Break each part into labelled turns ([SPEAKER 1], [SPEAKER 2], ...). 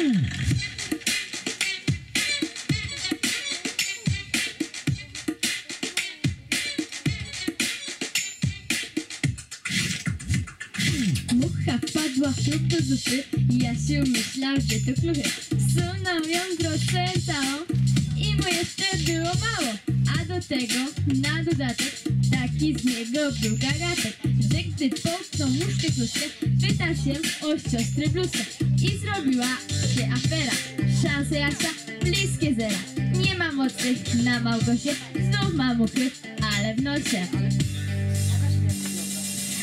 [SPEAKER 1] Mucha wpadła wśród do zupy Jasiu myślał, że to kluchy. Sunął ją grosze całą I mu jeszcze było mało. A do tego na dodatek Taki z niego był gagatek gdy połknął mu sztykuszkę, pyta się o siostrę bluzkę. I zrobiła się afera. Szanse Jasia bliskie zera. Nie ma mocnych na Małgosie, znów ma mokry, ale w nosie.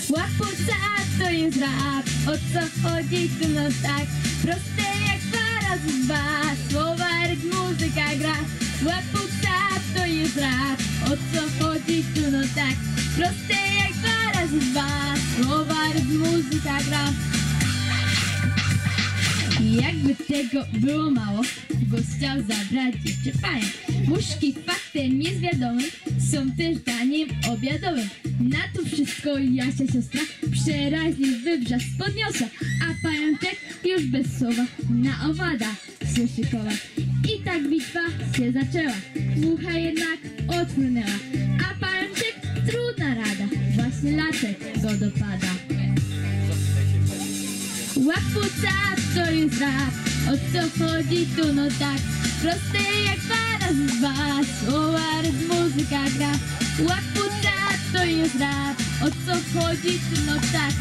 [SPEAKER 1] Łapuca to jest rap, o co chodzi tu no tak Proste jak dwa razy dwa, słowa rytm muzyka gra Łapuca to jest rap, o co chodzi tu no tak Proste jak dwa słowa rytm muzyka gra jakby tego było mało, bo chciał zabrać jeszcze pająk. Muszki faktem niewiadomym są też daniem obiadowym. Na to wszystko Jasia siostra przeraźnie wywrzask podniosła, a pajączek już bez słowa na owada się szykował. I tak bitwa się zaczęła, mucha jednak odpłynęła, a pajączek trudna rada, właśnie latek go dopada. Łapuca to jest rap, o co chodzi tu? No tak Proste jak dwa razy dwa, słowa muzyka gra. Łapuca to jest rap, o co chodzi tu? No tak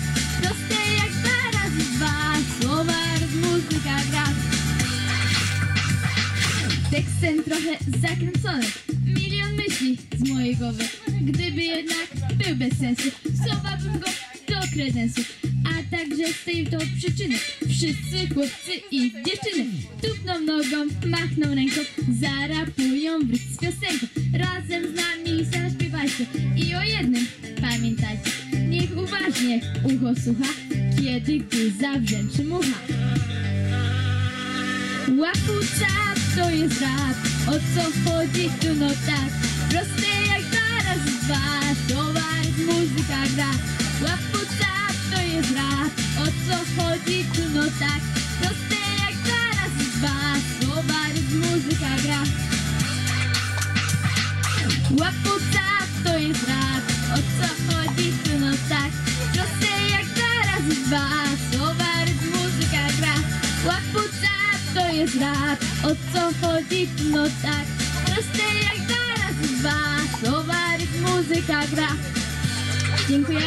[SPEAKER 1] Proste jak dwa razy dwa, słowa muzyka gra. Tekst ten trochę zakręcony z mojej głowy. Gdyby jednak był bez sensu Słowałbym go do kredensu. A także z tej to przyczyny. Wszyscy chłopcy i dziewczyny Tupną nogą, machną ręką Zarapują wryt z piosenką. Razem z nami zaśpiewajcie I o jednym pamiętajcie. Niech uważnie ucho słucha Kiedy gdy zawrzęczy mucha. Łapuca to jest rap, o co chodzi tu? No tak Proste jak dwa rytm muzyka gra Łapuca to jest rap, o co chodzi tu no tak Proste jak dwa razy dwa, rytm muzyka gra rap, o co chodzi tu no tak Proste jak o co chodzi tu no tak Proste jak dwa, słowa rytm muzyka gra Dziękuję.